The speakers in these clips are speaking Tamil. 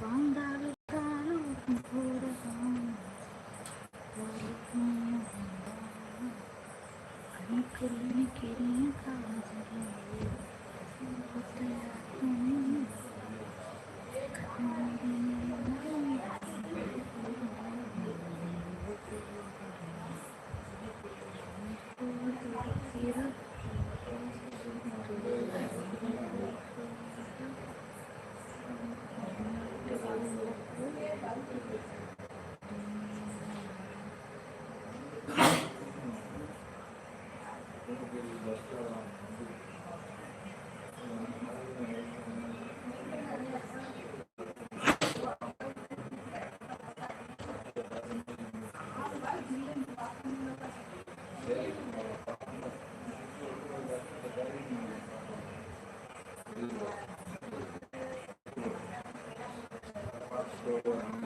banda Wow.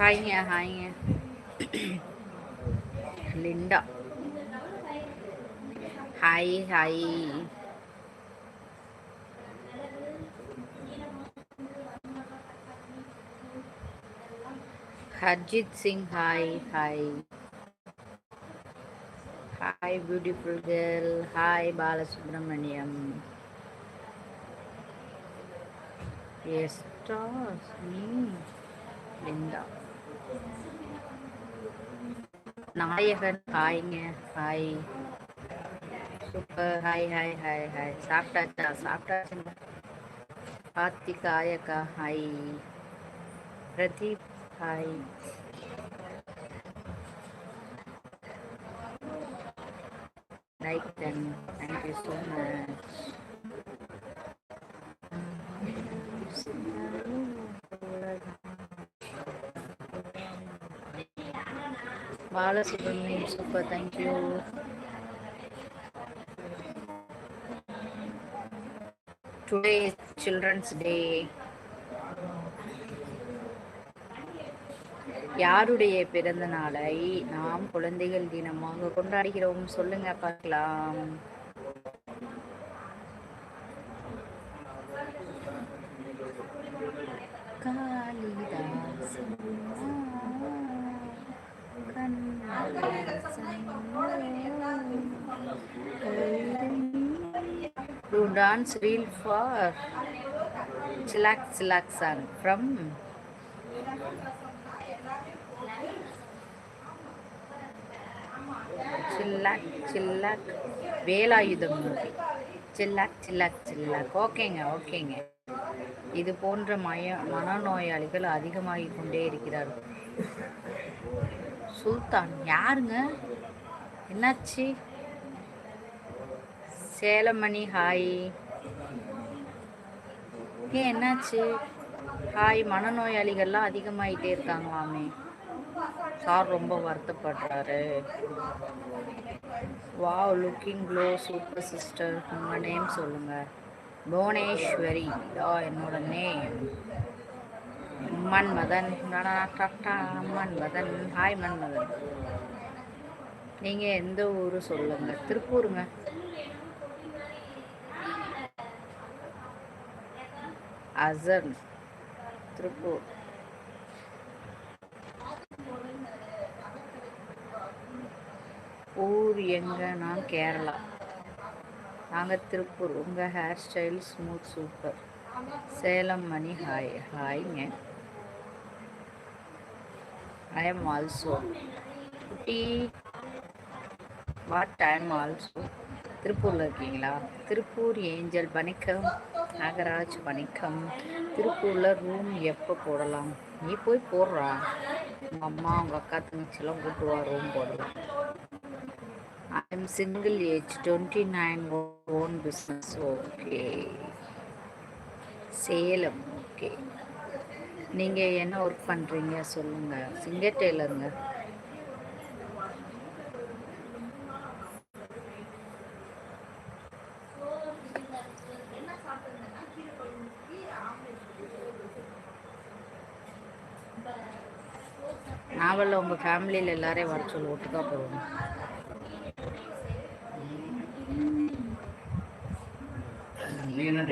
ஹாய்ங்க ஹாய்ங்க Linda hi hi Harjit Singh hi hi hi beautiful girl hi Balasubramaniam S stars me Linda நாயகன் ஹாய்ங்க hi super hi hi hi hi சாப்பிட்டாச்சா சாப்பிட்டாச்சுங்க கார்த்திகாயக்கா hi Pradeep hi like done thank you so much Balasubramaniam super thank you today children's day யாருடைய பிறந்த நாளை நாம் குழந்தைகள் தினமாக கொண்டாடுகிறோம்? சொல்லுங்க பார்க்கலாம். Dance reel for chillax chillax song from chillax chillax Velayudham movie chillax chillax chillax ஓகேங்க ஓகேங்க. இது போன்ற மய மனநோயாளிகள் அதிகமாகி கொண்டே இருக்கிறார்கள். சுல்தான் யாருங்க? என்னாச்சு? சேலமணி ஹாய். ஏன் என்னாச்சு? ஹாய் மனநோயாளிகள்லாம் அதிகமாயிட்டே இருக்காங்களாமே. சார் ரொம்ப வருத்தப்படுறாரு. Wow looking glow super sister உங்கள் நேம் சொல்லுங்கள் புவனேஸ்வரி. இதா என்னோட நேம் மன்மதன். மன்மதன். ஹாய் மன்மதன். நீங்கள் எந்த ஊர் சொல்லுங்கள் திருப்பூருங்க. அசன் திருப்பூர் ஊர் எங்க? நான் கேரளா. நாங்கள் திருப்பூர். உங்கள் hair style smooth super Salem Mani. Hi ஹாய்ங்க I am also Kutty. What time also திருப்பூரில் இருக்கீங்களா? திருப்பூர் ஏஞ்சல் வணக்கம். நாகராஜ் வணக்கம். திருப்பூரில் ரூம் எப்போ போடலாம்? நீ போய் போடுறா. உங்கள் அம்மா உங்கள் அக்கா தங்கச்சிலாம் கூப்பிடுவா ரூம் போடலாம். I am single age twenty nine own business okay Salem okay நீங்கள் என்ன ஒர்க் பண்ணுறீங்க சொல்லுங்கள் சிங்கர் டெய்லருங்க நாவலில் உங்கள் ஃபேமிலியில் எல்லாரையும் வர சொல்லி ஒட்டுக்கா போகணும்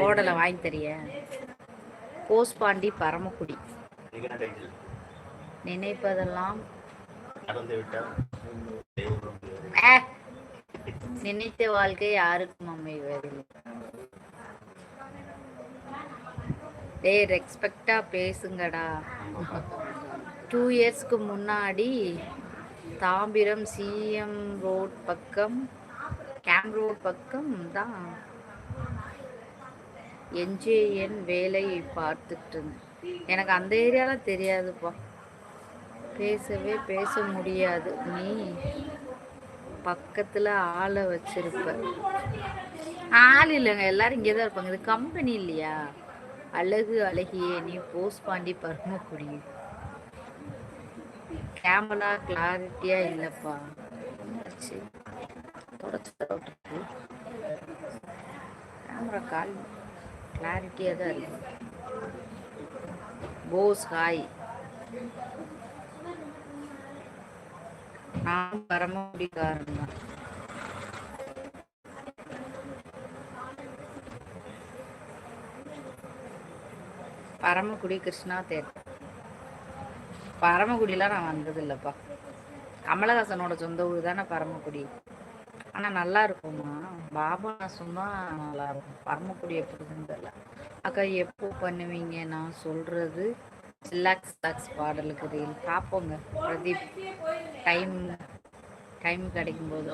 போடலை வாங்கி தரிய. போஸ்பாண்டி பரமக்குடி. நினைப்பதெல்லாம் நினைத்த வாழ்க்கை யாருக்கும் அமைவதில்லை. டேய் ரெஸ்பெக்டா பேசுங்கடா. டூ இயர்ஸ்க்கு முன்னாடி தாம்பிரம் சிஎம் ரோட் பக்கம் கேம்ப் ரோட் பக்கம் தான் என்ஜேஎன் வேலையை பார்த்துட்டு இருந்தேன். எனக்கு அந்த ஏரியாலாம் தெரியாதுப்பா. பேசவே பேச முடியாது. நீ பக்கத்தில் ஆளை வச்சிருப்ப. ஆள் இல்லைங்க. எல்லாரும் இங்கே தான் இருப்பாங்க. இது கம்பெனி இல்லையா? அழகு அழகியே. நீ போஸ்ட் பாண்டி பரமக்குடி. கேமரா கிளாரிட்டியா இல்லைப்பா. என்னாச்சு தொடச்சு கேமரா கால் கிளாரிட்டியாக தான் இருக்கு. போஸ் ஹாய் நான் காரணம் தான் பரமக்குடி கிருஷ்ணா தேட்டர். பரமக்குடிலாம் நான் வந்தது இல்லைப்பா கமலஹாசனோட சொந்த ஊர் தானே பரமக்குடி. ஆனால் நல்லா இருக்கும்மா. பாபா சொன்னா நல்லா இருக்கும். பரமக்குடி எப்படின்னு தெரியல. அக்கா எப்போ பண்ணுவீங்க? நான் சொல்றது சில்லாக்ஸ் டாக்ஸ் பாடலுக்கு ரீல் பார்ப்போங்க பிரதீப் டைம் டைம் கிடைக்கும் போது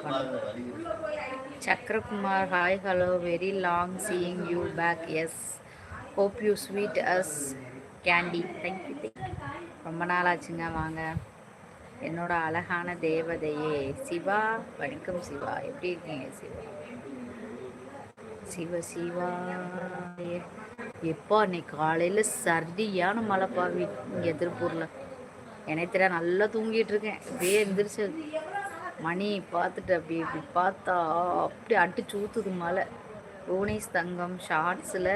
Sakkarakumar hi hello very long seeing you back yes hope you sweet as candy thank you ரொம்ப நாள் ஆச்சுங்க வாங்க. என்னோட அழகான தேவதையே சிவா வணக்கம் சிவா. எப்படி இருக்கீங்க சிவா? சிவ சிவா. எப்போ அன்னைக்கு காலையில் சரியான மழைப்பா வீட் இங்கே திருப்பூரில். எனக்கு தெரியாது நல்லா தூங்கிட்டு இருக்கேன். அப்படியே எந்திரிச்சு மணி பார்த்துட்டு அப்படி இப்படி பார்த்தா அப்படி அடிச்சு ஊற்றுது மழை. புவனேஷ் தங்கம் ஷார்ட்ஸில்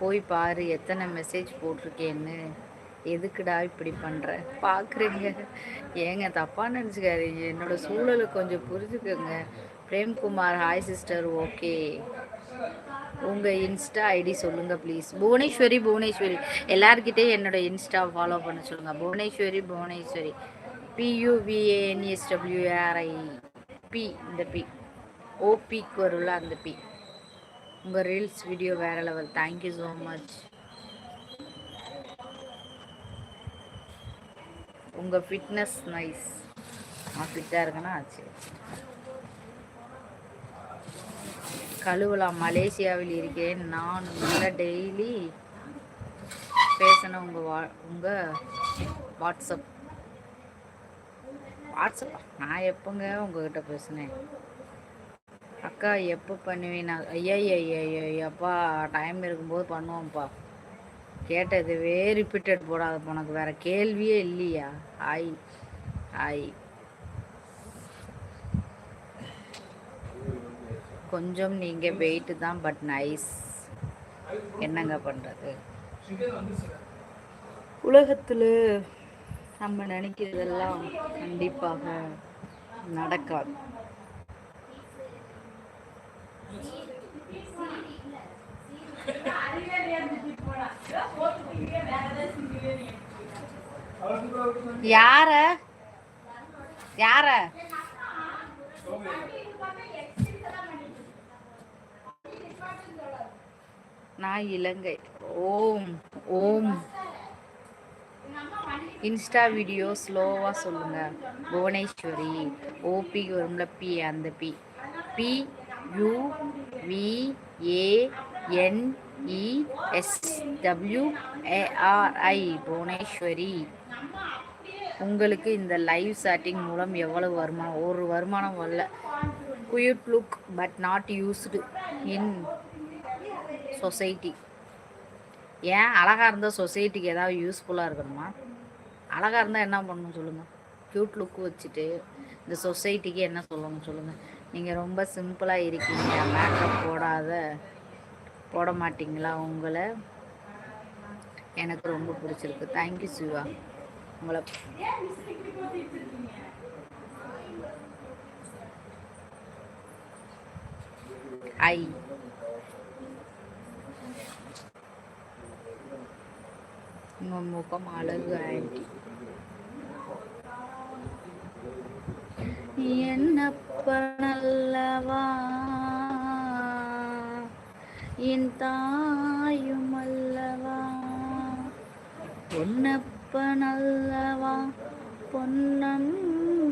போய் பாரு எத்தனை மெசேஜ் போட்டிருக்கேன்னு. எதுக்குடா இப்படி பண்ணுற பார்க்குறீங்க ஏங்க தப்பாக நினச்சிக்காதீங்க. என்னோட சூழலை கொஞ்சம் புரிஞ்சுக்கோங்க. பிரேம்குமார் ஹாய் சிஸ்டர் ஓகே உங்கள் இன்ஸ்டா ஐடி சொல்லுங்கள் ப்ளீஸ் புவனேஸ்வரி புவனேஸ்வரி. எல்லாருக்கிட்டே என்னோட இன்ஸ்டா ஃபாலோ பண்ண சொல்லுங்கள் புவனேஸ்வரி புவனேஸ்வரி. பியூவிஏஎன்எஸ்டபிள்யூஆர்ஐ பி இந்த பி ஓபிக்கு வரும்ல அந்த பி உங்கள் ரீல்ஸ் வீடியோ வேறு லெவல் தேங்க்யூ ஸோ மச் உங்கள் ஃபிட்னஸ் நைஸ் நான் ஃபிட்டாக இருக்கேன்னா ஆச்சு கழுவலாம் மலேசியாவில் இருக்கேன் நான் உங்களை டெய்லி பேசின உங்கள் வா உங்கள் வாட்ஸ்அப் வாட்ஸ்அப் நான் எப்போங்க உங்ககிட்ட பேசினேன் அக்கா எப்போ பண்ணுவேன் நான் ஐயா ஐயா அப்பா டைம் இருக்கும்போது பண்ணுவோம்ப்பா கேட்டதுவே ரிப்பீட்டட் போடாத உனக்கு வேற கேள்வியே இல்லையா? ஆய் ஆய் கொஞ்சம் நீங்க வெயிட்டு தான் பட் நைஸ் என்னங்க பண்றது? உலகத்துல நம்ம நினைக்கிறதெல்லாம் கண்டிப்பாக நடக்காது. யார? யார? நான் இலங்கை. ஓம் ஓம். இன்ஸ்டா வீடியோ ஸ்லோவாக சொல்லுங்க. புவனேஸ்வரி. ஓபி வரும்ல பி அந்த B. B U V A N E S W A R I Bhuvaneswari. உங்களுக்கு இந்த லைவ் சாட்டிங் மூலம் எவ்வளவு வருமானம்? ஒரு வருமானம் வரல. Quite look but not used in society ஏன்? அழகாக இருந்தால் சொசைட்டிக்கு ஏதாவது யூஸ்ஃபுல்லாக இருக்கணுமா? அழகாக இருந்தால் என்ன பண்ணணும் சொல்லுங்கள் க்யூட் லுக் வச்சுட்டு இந்த சொசைட்டிக்கு என்ன சொல்லணும் சொல்லுங்கள் நீங்கள் ரொம்ப சிம்பிளாக இருக்கீங்க. மேக்கப் போடாத. போட மாட்டிங்களா உங்களை? எனக்கு ரொம்ப பிடிச்சிருக்கு. Thank you Siva. உங்களை ஐ. உங்கள் முகம் அழகு ஆண்டி என்னப்பனல்லவா என் தாயும் அல்லவா பொன்னப்பனல்லவா பொன்னம்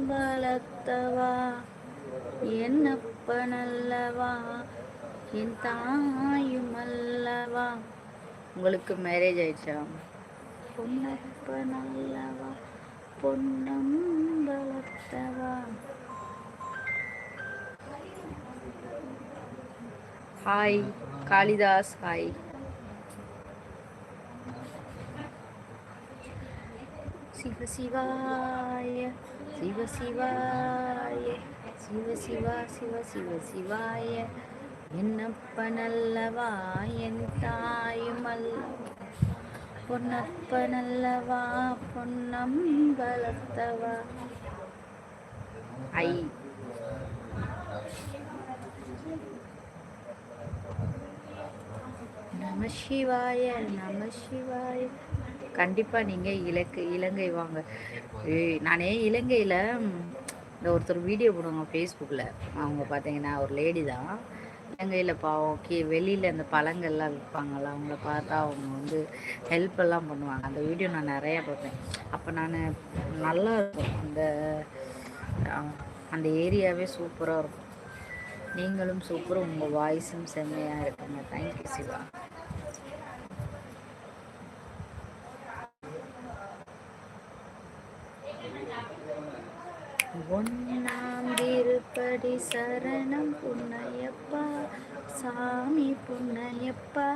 பலத்தவா என்னப்பனல்லவா என் தாயும் அல்லவா உங்களுக்கு மேரேஜ் ஆயிடுச்சா? பொன்னப்பனல்லவா பொன்னம் பலத்தவா ஹாய் காளிதாஸ் ஹாய் சிவ சிவாய சிவ சிவாய சிவ சிவா சிவ சிவ சிவாய என்னப்ப நல்லவா என் தாயும் பொன்னப்ப நல்லவா பொன்னம் பலத்தவா ஐ. நம சிவாய நம சிவாய கண்டிப்பாக நீங்கள் இலக்கு இலங்கை வாங்க. நானே இலங்கையில் இந்த ஒருத்தர் வீடியோ போடுவாங்க ஃபேஸ்புக்கில் அவங்க பார்த்தீங்கன்னா ஒரு லேடி தான். இலங்கையில் பாவம் கே வெளியில் அந்த பழங்கள்லாம் விற்பாங்கள்ல அவங்கள பார்த்தா அவங்க வந்து ஹெல்ப் எல்லாம் பண்ணுவாங்க. அந்த வீடியோ நான் நிறையா பார்ப்பேன் அப்போ நான் நல்லா இருக்கும். அந்த அந்த ஏரியாவே சூப்பராக இருக்கும். நீங்களும் சூப்பரும் உங்கள் வாய்ஸும் செம்மையாக இருக்குங்க. Thank you Siva. ஒன்னாம் திருப்படி சரணம் புன்னையப்பா சாமி புன்னையப்பா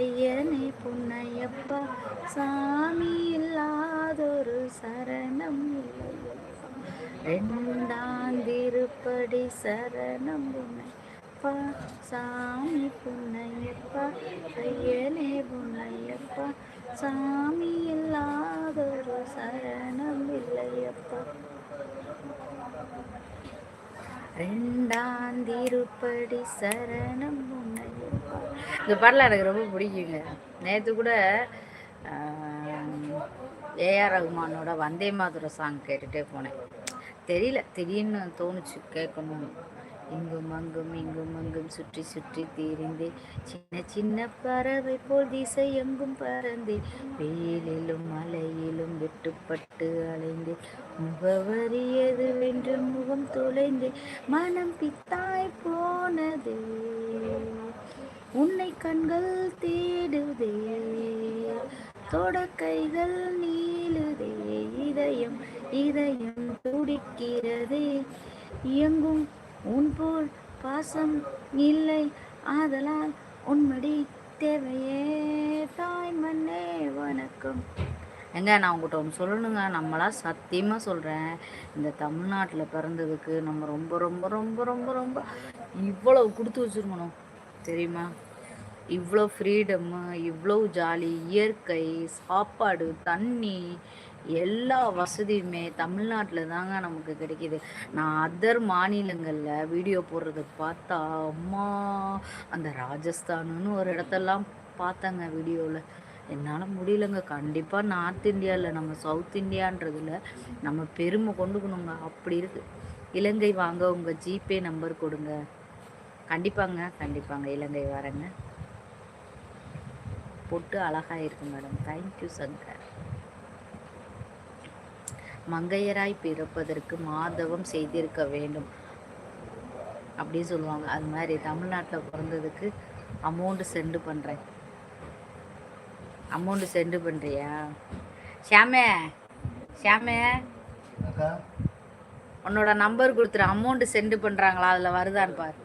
ஐயனே புன்னையப்பா சாமி இல்லாதொரு சரணம் ரெண்டாம் திருப்படி சரணம் புன்னையப்பா சாமி புன்னையப்பா ஐயனே புன்னையப்பா சாமி இல்லாதொரு சரணம் இல்லையப்பா. ரெண்டாந்திருப்படி சரணம் இந்த பாடலாம் எனக்கு ரொம்ப பிடிக்குங்க. நேற்று கூட ஏஆர் ரகுமானோட வந்தே மாதுர சாங் கேட்டுகிட்டே போனேன். தெரியல திடீர்னு தோணுச்சு கேட்கணும் இங்கும் அங்கும் இங்கும் அங்கும் சுற்றி சுற்றி தீரிந்து சின்ன சின்ன பறவை போல் திசை எங்கும் பறந்து வெயிலிலும் மலையிலும் வெட்டுப்பட்டு அலைந்து முகவரி எதுவென்று முகம் தொலைந்து மனம் பித்தாய் போனதே. உன்னை கண்கள் தேடுதே தொடக்கைகள் நீளுதே இதயம் இதயம் துடிக்கிறதே. எங்கும் உன் போல் பாசம் இல்லை ஆதலால் உன்மடி தேவையே. தாய் மண்ணே வணக்கம். எங்க நான் உங்கள்கிட்ட ஒன்று சொல்லணுங்க. நம்மளாம் சத்தியமாக சொல்கிறேன் இந்த தமிழ்நாட்டில் பிறந்ததுக்கு நம்ம ரொம்ப ரொம்ப ரொம்ப ரொம்ப ரொம்ப இவ்வளோ கொடுத்து வச்சுருக்கணும். தெரியுமா? இவ்வளோ ஃப்ரீடம்மு இவ்வளோ ஜாலி இயற்கை சாப்பாடு தண்ணி எல்லா வசதியுமே தமிழ்நாட்டில் தாங்க நமக்கு கிடைக்கிது. நான் அதர் மாநிலங்களில் வீடியோ போடுறத பார்த்தா அம்மா அந்த ராஜஸ்தானுன்னு ஒரு இடத்தெல்லாம் பார்த்தேங்க வீடியோவில் என்னால் முடியலங்க. கண்டிப்பாக நார்த் இந்தியாவில் நம்ம சவுத் இந்தியான்றதில் நம்ம பெருமை கொண்டுக்கணுங்க. அப்படி இருக்குது இலங்கை வாங்க உங்கள் ஜிபே நம்பர் கொடுங்க. கண்டிப்பாங்க கண்டிப்பாங்க. இலங்கை வரேங்க. பொட்டு அழகாக இருக்கு மேடம் தேங்க்யூ சங்கர். மங்கையராய் பிறப்பதற்கு மாதவம் செய்திருக்க வேண்டும். அப்படி சொல்லுவாங்க. அது மாதிரி தமிழ்நாட்டில் பிறந்ததுக்கு அமௌண்ட்டு சென்டு பண்ணுறேன் அமௌண்ட்டு சென்டு பண்ணுறியா ஷாமே ஷாமே உன்னோட நம்பர் கொடுத்துரு. அமௌண்ட்டு சென்டு பண்ணுறாங்களா அதில் வருதான்னு பாரு.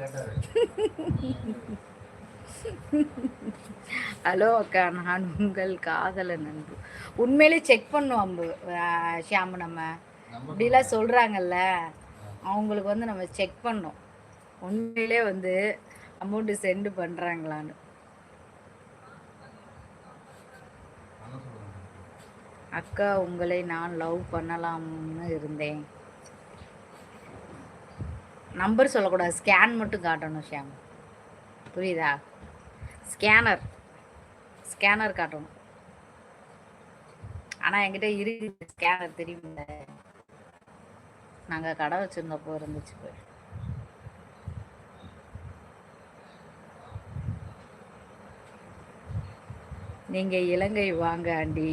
கேட்டாரு. ஹலோ அக்கா நான் உங்கள் காதலன் அன்பு உண்மையிலே செக் பண்ணும் அம்பு ஷியாமு நம்ம. இப்படிலாம் சொல்கிறாங்கல்ல அவங்களுக்கு வந்து நம்ம செக் பண்ணோம். உண்மையிலே வந்து அமௌண்ட்டு சென்டு பண்ணுறாங்களான்னு அக்கா உங்களை நான் லவ் பண்ணலாம்னு இருந்தேன். நம்பர் சொல்லக்கூடாது ஸ்கேன் மட்டும் காட்டணும் ஷியாம். புரியுதா? ஸ்கேனர் ஸ்கேனர் காட்டணும். ஆனால் என்கிட்ட இருக்குது ஸ்கேனர் தெரியுமில்ல நாங்கள் கடை வச்சுருந்தப்போ இருந்துச்சு போய் நீங்கள் இலங்கை வாங்க ஆண்டி.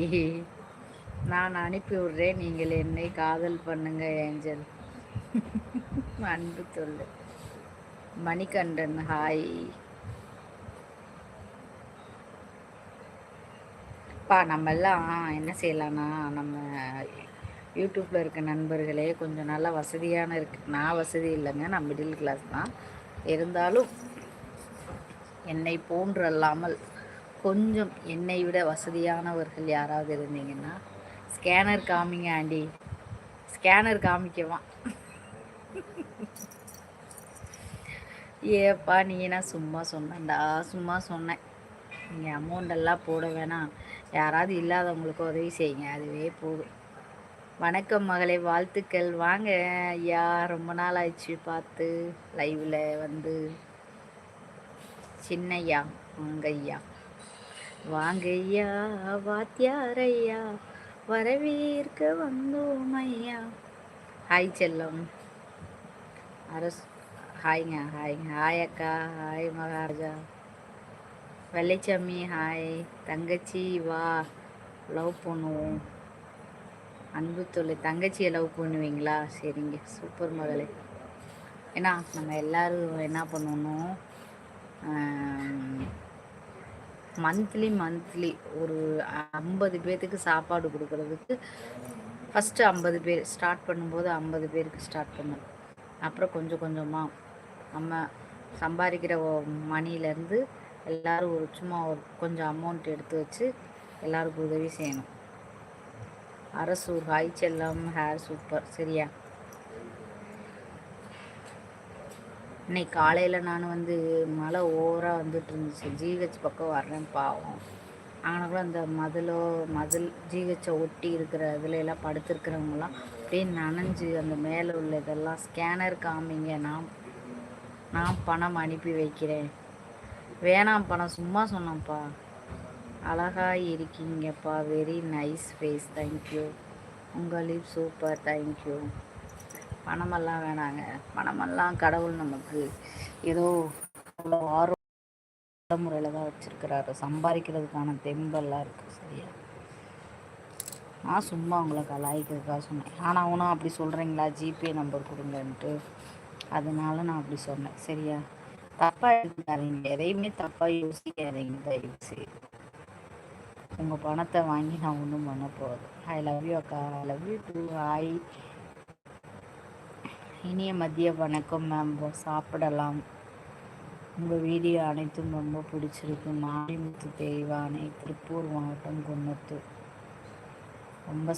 நான் அனுப்பி விடுறேன். நீங்கள் என்னை காதல் பண்ணுங்க ஏஞ்சல். அன்பு சொல்லு. மணிகண்டன் ஹாய். அப்பா நம்ம எல்லாம் என்ன செய்யலாம்னா நம்ம யூடியூப்பில் இருக்க நண்பர்களே கொஞ்சம் நல்லா வசதியான இருக்கு. நான் வசதி இல்லைங்க. நான் மிடில் கிளாஸ் தான். இருந்தாலும் என்னை போன்று அல்லாமல் கொஞ்சம் என்னை விட வசதியானவர்கள் யாராவது இருந்தீங்கன்னா ஸ்கேனர் காமிங்க ஆண்டி. ஸ்கேனர் காமிக்கவா? ஏப்பா நீ நான் சும்மா சொன்னேன்டா? சும்மா சொன்னேன். நீங்கள் அமௌண்ட் எல்லாம் போட வேணாம் யாராவது இல்லாதவங்களுக்கு உதவி செய்யுங்க. அதுவே போதும். வணக்கம் மகளே வாழ்த்துக்கள். வாங்க ஐயா ரொம்ப நாள் ஆயிடுச்சு பார்த்து லைவில் வந்து. சின்னையா வாங்க ஐயா வாங்க ஐயா வாத்தியார் ஐயா வரவேற்க வந்தோம் ஐயா. ஹாய் செல்லம். அரசு ஹாய்ங்க ஹாய்ங்க ஹாய் அக்கா ஹாய் மகாராஜா. வெள்ளைச்சாமி ஹாய் தங்கச்சி வா. லவ் பண்ணுவோம். அன்பு தொல்லை. தங்கச்சியை லவ் பண்ணுவீங்களா? சரிங்க. சூப்பர் மகளே ஏன்னா நம்ம எல்லாரும் என்ன பண்ணணும்? மந்த்லி மந்த்லி ஒரு ஐம்பது பேர்த்துக்கு சாப்பாடு கொடுக்கறதுக்கு ஃபஸ்ட்டு ஐம்பது பேர் ஸ்டார்ட் பண்ணும்போது ஐம்பது பேருக்கு ஸ்டார்ட் பண்ணணும். அப்புறம் கொஞ்சம் கொஞ்சமாக நம்ம சம்பாதிக்கிற மணிலேருந்து எல்லாரும் ஒரு சும்மா ஒரு கொஞ்சம் அமௌண்ட் எடுத்து வச்சு எல்லாருக்கும் உதவி செய்யணும். அரசூர் ஹாய் செல்லம் ஹேர் சூப்பர் சரியா? இன்னைக்கு காலையில் நான் வந்து மழை ஓவராக வந்துட்டு இருந்துச்சு ஜிஹெச் பக்கம் வர்றேன் பாவம். கூட அந்த மதிலோ மதில் ஜிஹெச்சை ஒட்டி இருக்கிற இதில் எல்லாம் படுத்துருக்கிறவங்களாம் அப்படியே நனைஞ்சு அந்த மேலே உள்ள இதெல்லாம் ஸ்கேனர் காமிங்க. நான் நான் பணம் அனுப்பி வைக்கிறேன். வேணாம் பணம் சும்மா சொன்னேன்ப்பா. அழகா இருக்கீங்கப்பா. Very nice face thank you உங்கள் லிப் சூப்பர் தேங்க்யூ பணமெல்லாம் வேணாங்க. பணமெல்லாம் கடவுள் நமக்கு ஏதோ அவ்வளோ ஆர்வ முறையில் தான் வச்சுருக்கிறாரு. சம்பாதிக்கிறதுக்கான தெம்பெல்லாம் இருக்குது சரியா? நான் சும்மா உங்களை கலாய்க்கிறதுக்காக சொன்னேன். ஆனால் அவனும் அப்படி சொல்கிறீங்களா ஜிபே நம்பர் கொடுங்கன்ட்டு. அதனால நான் அப்படி சொன்னேன் சரியா? தப்பாக எடுத்துக்காதீங்க. எதையுமே தப்பாக யோசிக்காதீங்க. தயவு உங்க உங்கள் பணத்தை வாங்கி நான் ஒன்றும் பண்ண போகுது ஐ லவ் யூ அக்கா. I love you too hi இனிய மதிய வணக்கம் மேம் சாப்பிடலாம். உங்கள் வீடியோ அனைத்தும் ரொம்ப பிடிச்சிருக்கு. மாரிமுத்து தெய்வானை திருப்பூர் மாவட்டம் குன்னத்தூர். ரொம்ப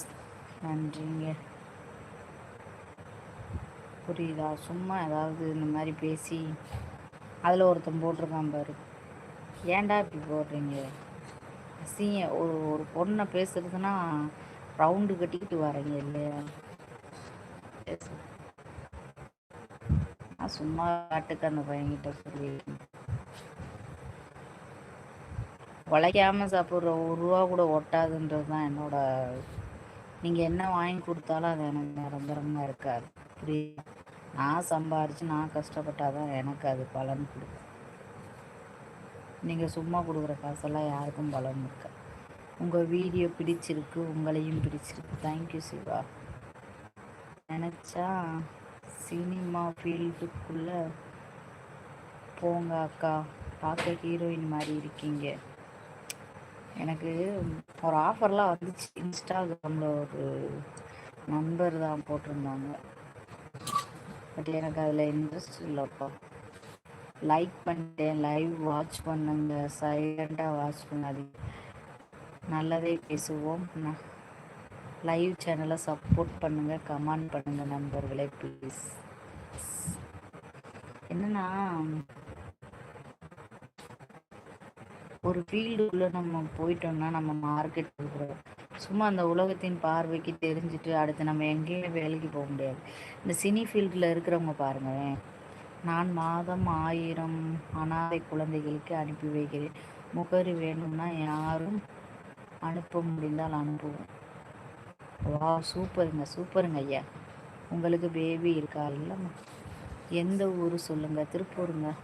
நன்றிங்க. புரியுதா? சும்மா ஏதாவது இந்த மாதிரி பேசி அதில் ஒருத்தன் போட்டிருக்கான் பாரு. ஏன்டா இப்படி போடுறீங்க? அசிங்க. ஒரு ஒரு பொண்ணை பேசுறதுன்னா ரவுண்டு கட்டிக்கிட்டு வரீங்க இல்லையா? நான் சும்மா காட்டுக்கு அந்த பையன்கிட்ட சொல்லி உழைக்காம சாப்பிட்ற ஒரு ரூபா கூட ஒட்டாதுன்றது தான் என்னோட நீங்கள் என்ன வாங்கி கொடுத்தாலும் அது எனக்கு நிரந்தரமாக இருக்காது. புரியுது? நான் சம்பாரித்து நான் கஷ்டப்பட்டால் தான் எனக்கு அது பலன் கொடுக்கும். நீங்கள் சும்மா கொடுக்குற காசெல்லாம் யாருக்கும் பலன் இருக்க உங்கள் வீடியோ பிடிச்சிருக்கு உங்களையும் பிடிச்சிருக்கு. Thank you Siva. நினச்சா சினிமா ஃபீல்டுக்குள்ளே போங்க அக்கா. பார்க்க ஹீரோயின் மாதிரி இருக்கீங்க. எனக்கு ஒரு ஆஃபர்லாம் வந்துச்சு. இன்ஸ்டாகிராமில் ஒரு நண்பர் தான் போட்டிருந்தாங்க. பட் எனக்கு அதில் இன்ட்ரெஸ்ட் இல்லைப்பா. லைக் பண்ணிட்டேன் லைவ் வாட்ச் பண்ணுங்க சைலண்டாக வாட்ச் பண்ணாதீங்க நல்லதே பேசுவோம். லைவ் சேனலை சப்போர்ட் பண்ணுங்க கமெண்ட் பண்ணுங்க நண்பர்களே ப்ளீஸ் என்னன்னா ஒரு ஃபீல்டுக்குள்ளே நம்ம போயிட்டோம்னா நம்ம மார்க்கெட் இருக்கிறோம் சும்மா அந்த உலகத்தின் பார்வைக்கு தெரிஞ்சுட்டு அடுத்து நம்ம எங்கேயுமே வேலைக்கு போக முடியாது. இந்த சினி ஃபீல்டில் இருக்கிறவங்க பாருங்களேன். நான் மாதம் ஆயிரம் அனாதை குழந்தைகளுக்கு அனுப்பி வைக்கிறேன். முகரி வேணும்னா யாரும் அனுப்ப முடிந்தால் அனுப்புவோம். வா சூப்பருங்க சூப்பருங்க ஐயா. உங்களுக்கு பேபி இருக்கா? இல்லைம்மா. எந்த ஊர் சொல்லுங்கள் திருப்பூருங்க.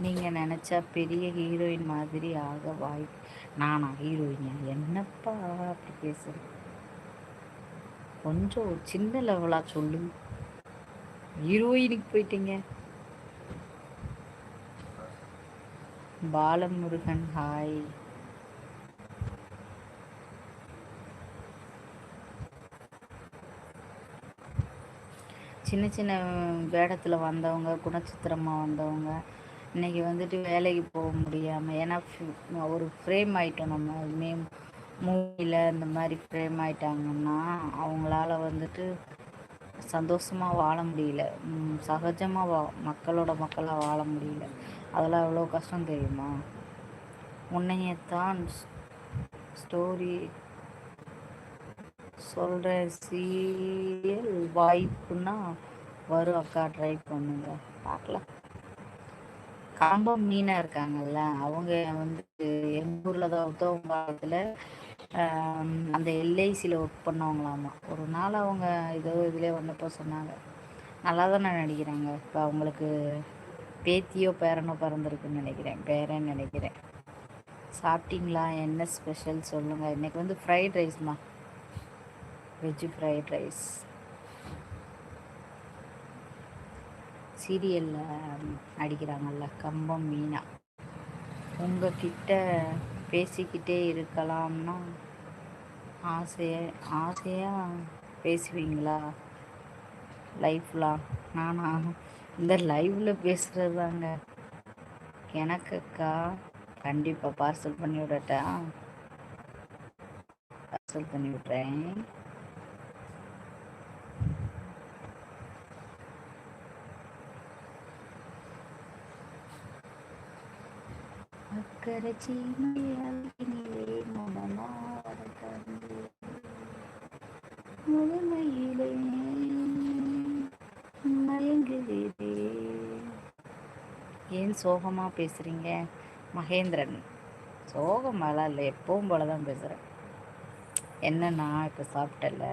நீங்கள் நீங்க நினைச்சா பெரிய ஹீரோயின் மாதிரி ஆக வாய்ப்பு நானா ஹீரோயினா? என்னப்பா அப்படி பேசுகிறேன் கொஞ்சம் ஒரு சின்ன லெவலா சொல்லு. ஹீரோயினுக்கு போயிட்டீங்க. பாலமுருகன் ஹாய். சின்ன சின்ன வேடத்தில் வந்தவங்க குணச்சித்திரமாக வந்தவங்க இன்னைக்கு வந்துட்டு வேலைக்கு போக முடியாமல் ஏன்னா ஒரு ஃப்ரேம் ஆயிட்டோம் நம்ம. மே மூவியில் இந்த மாதிரி ஃப்ரேம் ஆயிட்டாங்கன்னா அவங்களால வந்துட்டு சந்தோஷமாக வாழ முடியல. சகஜமாக சகஜமா வா மக்களோட மக்களாக வாழ முடியல. அதெல்லாம் எவ்வளோ கஷ்டம் தெரியுமா? உன்னையத்தான் ஸ்டோரி சொல்கிற சீரியல் வாய்ப்புன்னா வரும் அக்கா ட்ரை பண்ணுங்க. பார்க்கலாம். காம்பம் மீனா இருக்காங்கல்ல அவங்க வந்து எங்கள் ஊரில் தான் உத்தவங்காலத்தில் அந்த எல்ஐசியில் ஒர்க் பண்ணவங்களாமா. ஒரு நாள் அவங்க ஏதோ இதிலே வந்தப்போ சொன்னாங்க நல்லா தானே நடிக்கிறாங்க. இப்போ அவங்களுக்கு பேத்தியோ பேரனோ பிறந்திருக்குன்னு நினைக்கிறேன். பேரன்னு நினைக்கிறேன். சாப்பிட்டீங்களா? என்ன ஸ்பெஷல் சொல்லுங்கள் இன்னைக்கு வந்து ஃப்ரைட் ரைஸ்மா வெஜ் ஃப்ரைட் ரைஸ் சீரியலில் நடிக்கிறாங்கல்ல கம்பம் மீனா உங்ககிட்ட பேசிக்கிட்டே இருக்கலாம்னா ஆசைய ஆசையாக பேசுவீங்களா? லைஃப்லாம் நானா? இந்த லைவில் பேசுகிறது தாங்க. எனக்கு அக்கா கண்டிப்பாக பார்சல் பண்ணி விடட்டா? பார்சல் பண்ணி விட்றேன். அக்கறை சீமையிலே மனமாட கண்டு முழுமையிலே மயங்குகிறே. ஏன் சோகமா பேசுறீங்க? மகேந்திரன். சோகமாலாம் இல்லை எப்பவும் போல தான் பேசுகிறேன் என்னன்னா இப்போ சாப்பிட்டல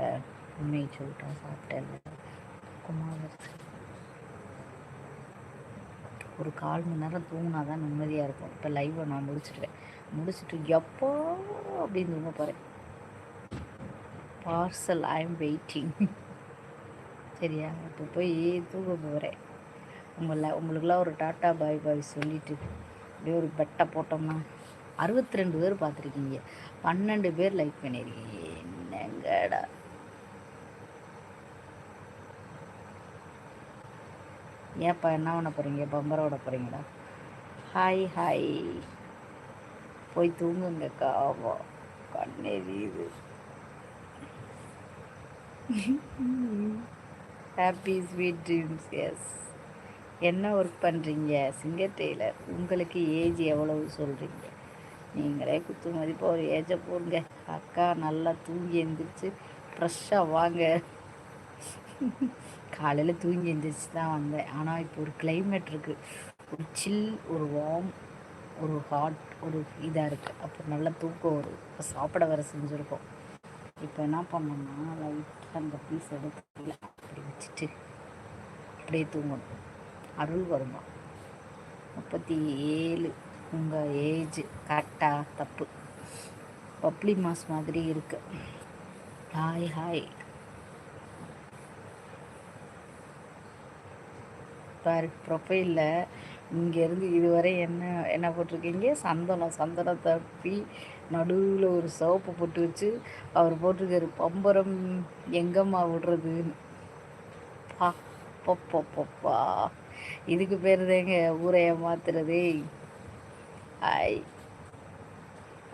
உண்மையை சொல்லிட்டோம் சாப்பிட்டல குமாரத்து ஒரு கால் மணி நேரம் தூங்கினா தான் நிம்மதியாக இருக்கும். இப்போ லைவை நான் முடிச்சிடுவேன் முடிச்சுட்டு எப்போ அப்படின்னு தூங்க போகிறேன் பார்சல் ஐ எம் வெயிட்டிங் சரியா? இப்போ போய் தூங்க போகிறேன் உங்களை உங்களுக்குலாம் ஒரு டாட்டா பாய் பாய் சொல்லிட்டு அப்படியே ஒரு பெட்டை போட்டோம்னா அறுபத்தி ரெண்டு பேர் பார்த்துருக்கீங்க. பன்னெண்டு பேர் லைக் பண்ணியிருக்கீங்க என்னங்கடா? ஏன்ப்பா என்ன பண்ண போகிறீங்க பம்பரை விட போகிறீங்களா ஹாய் ஹாய். போய் தூங்குங்கக்கா. ஆவா கண்ணெறியுது ஹாப்பி ஸ்வீட் ட்ரீம்ஸ் எஸ் என்ன ஒர்க் பண்ணுறீங்க சிங்கர் டெய்லர் உங்களுக்கு ஏஜ் எவ்வளவு சொல்கிறீங்க நீங்களே குத்து மதிப்பாக ஒரு ஏஜை போடுங்க. அக்கா நல்லா தூங்கி எழுந்திரிச்சு ஃப்ரெஷ்ஷாக வாங்க. காலையில் தூங்கி எழுந்திரிச்சு தான் வந்தேன். ஆனால் இப்போ ஒரு கிளைமேட் இருக்குது ஒரு சில் ஒரு வார்ம் ஒரு ஹாட் ஒரு இதாக இருக்குது அப்புறம் நல்லா தூக்கம் வரும். இப்போ சாப்பிட வர செஞ்சுருக்கோம். இப்போ என்ன பண்ணோம்னா லைட்டாக அந்த பீஸ் எடுத்து அப்படி வச்சுட்டு அப்படியே தூங்கணும். அருள் வருமா? முப்பத்தி ஏழு உங்கள் ஏஜ் கரெக்டாக தப்பு. பப்ளி மாஸ் மாதிரி இருக்குது ஹாய் ஹாய் பாரு ப்ரொஃபைலில் இங்கேருந்து இதுவரை என்ன என்ன போட்டிருக்கீங்க? சந்தனம் சந்தனம் தப்பி நடுவில் ஒரு சோப்பு போட்டு வச்சு அவர் போட்டிருக்காரு பம்பரம் எங்கம்மா விடுறதுன்னு. பா பப்பா இதுக்கு பேர் தாங்க ஊரை ஏமாத்துறதே. ஹாய்.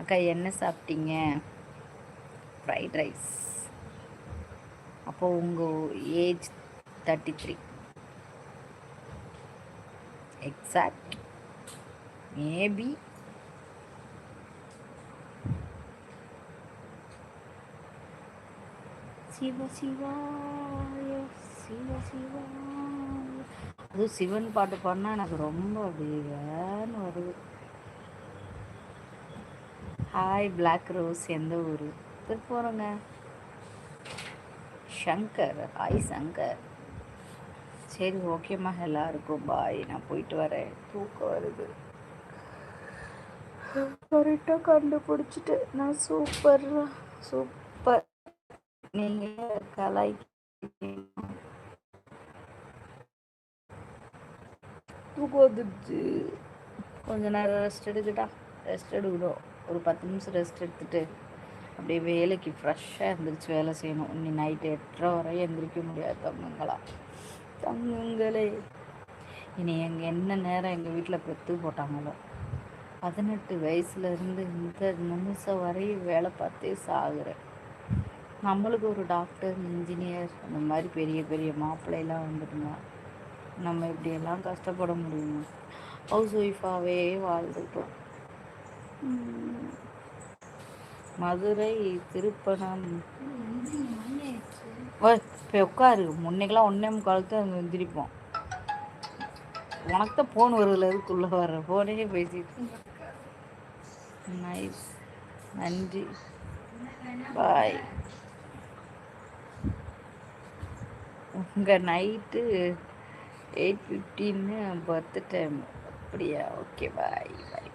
அக்கா என்ன சாப்பிட்டீங்க? Fried rice. அப்போ உங்கள் age thirty three exact maybe Siva சிவாய சிவ சிவாய. அதுவும் சிவன் பாட்டு பாடினா எனக்கு ரொம்ப அப்படியே வேன்னு வருது. ஹாய் பிளாக் ரோஸ் எந்த ஊர்? திருப்பூரங்க. சங்கர். ஹாய் சங்கர். சரி ஓகேம்மா எல்லாருக்கும் பாய் நான் போயிட்டு வரேன். தூக்கம் வருது. கரெக்டாக கண்டுபிடிச்சிட்டு நான் சூப்பர் சூப்பர் நீங்கள் கலாய் தூக்கம் வந்துடுச்சு. கொஞ்ச நேரம் ரெஸ்ட் எடுக்கட்டா ரெஸ்ட் எடுக்கணும். ஒரு பத்து நிமிஷம் ரெஸ்ட் எடுத்துட்டு அப்படியே வேலைக்கு ஃப்ரெஷ்ஷாக எழுந்திரிச்சு வேலை செய்யணும். இன்னி நைட்டு எட்டரை வரை எந்திரிக்க முடியாது தம்பங்களா. தங்குங்களே. இனி எங்கள் என்ன நேரம் எங்கள் வீட்டில் பெற்று போட்டாங்களோ. பதினெட்டு வயசுலேருந்து இந்த நிமிஷம் வரையும் வேலை பார்த்தே சாகுறேன். நம்மளுக்கு ஒரு டாக்டர் இன்ஜினியர் அந்த மாதிரி பெரிய பெரிய மாப்பிள்ளைலாம் வந்துடுங்க நம்ம இப்படியெல்லாம் கஷ்டப்பட முடியுமா? ஹவுஸ் ஒய்ஃபாகவே வாழ்ந்துட்டோம். மதுரை திருப்பணம். இப்போ உட்காரு. முன்னைக்கெல்லாம் ஒன்றே முக்காலுக்கு அங்கே எந்திரிப்போம். உனக்கு தான் ஃபோன் வருதுல இதுக்குள்ளே வர்ற? ஃபோனே பேசிட்டு நைஸ் நன்றி. பாய் உங்கள் நைட்டு எயிட் ஃபிஃப்டின்னு பர்த் டைம் அப்படியா? Okay bye bye